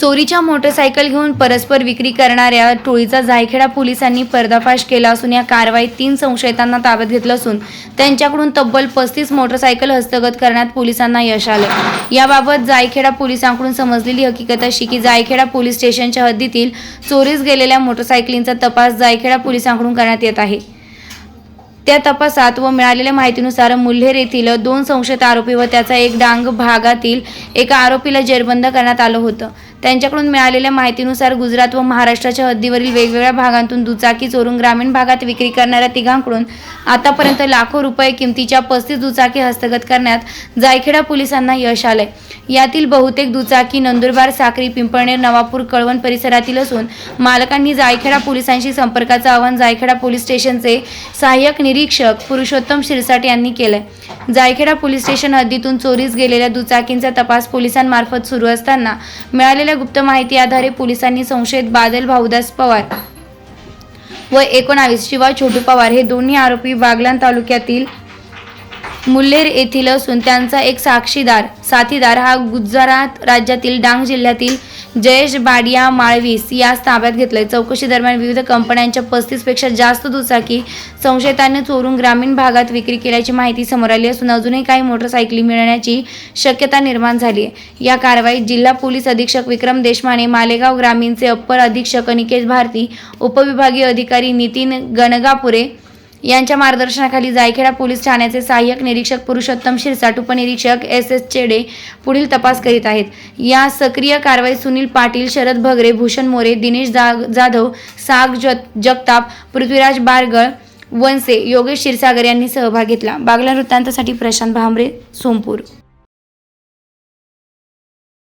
चोरीच्या मोटरसायकल घेऊन परस्पर विक्री करणाऱ्या टोळीचा जायखेडा पोलिसांनी पर्दाफाश केला असून या कारवाईत तीन संशयितांना ताब्यात घेतलं असून त्यांच्याकडून तब्बल पस्तीस मोटरसायकल हस्तगत करण्यात पोलिसांना यश आलं. याबाबत जायखेडा पोलिसांकडून समजलेली हकीकत अशी की जायखेडा पोलीस स्टेशनच्या हद्दीतील चोरीस गेलेल्या मोटरसायकलींचा तपास जायखेडा पोलिसांकडून करण्यात येत आहे. त्या तपासात व मिळालेल्या माहितीनुसार मुल्हेर येथील दोन संशयित आरोपी व त्याचा एक डांग भागातील एका आरोपीला जेरबंद करण्यात आलं होतं. त्यांच्याकडून मिळालेल्या माहितीनुसार गुजरात व महाराष्ट्राच्या हद्दीवरील वेगवेगळ्या भागांतून दुचाकी चोरून ग्रामीण भागात विक्री करणाऱ्या तिघांकडून आतापर्यंत लाखो रुपये किमतीच्या पस्तीस दुचाकी हस्तगत करण्यात जायखेडा पोलिसांना यश आलंय. यातील बहुतेक दुचाकी नंदुरबार साक्री पिंपळनेर नवापूर कळवण परिसरातील असून मालकांनी जायखेडा पोलिसांशी संपर्काचं आवाहन जायखेडा पोलीस स्टेशनचे सहाय्यक निरीक्षक पुरुषोत्तम शिरसाट यांनी केलंय. जायखेडा पोलीस स्टेशन हद्दीतून चोरीस गेलेल्या दुचाकींचा तपास पोलिसांमार्फत सुरू असताना मिळालेल्या गुप्त माहिती आधारे पोलिसांनी संशयित बादल भाऊदास पवार व एकोणावीस शिवाय छोटू पवार हे दोन्ही आरोपी बागलान तालुक्यातील मुल्लेर येथील असून त्यांचा एक साक्षीदार साथीदार हा गुजरात राज्यातील डांग जिल्ह्यातील जयेश बाडिया माळवीस यास ताब्यात घेतले चौकशी दरम्यान विविध कंपन्यांच्या पस्तीसपेक्षा जास्त दुचाकी संशयितांनी चोरून ग्रामीण भागात विक्री केल्याची माहिती समोर आली असून अजूनही काही मोटरसायकली मिळण्याची शक्यता निर्माण झाली आहे. या कारवाईत जिल्हा पोलीस अधीक्षक विक्रम देशमाने मालेगाव ग्रामीणचे अप्पर अधीक्षक अनिकेत भारती उपविभागीय अधिकारी नितीन गणगापुरे यांच्या मार्गदर्शनाखाली जायखेडा पोलीस ठाण्याचे सहाय्यक निरीक्षक पुरुषोत्तम शिरसाट उपनिरीक्षक एस एस चेडे पुढील तपास करीत आहेत. या सक्रिय कारवाई सुनील पाटील शरद भगरे भूषण मोरे दिनेश जा- जाधव साग जगताप पृथ्वीराज बारगळ वनसे योगेश क्षीरसागर यांनी सहभाग घेतला. बागला वृत्तांतासाठी प्रशांत भांबरे सोमपूर.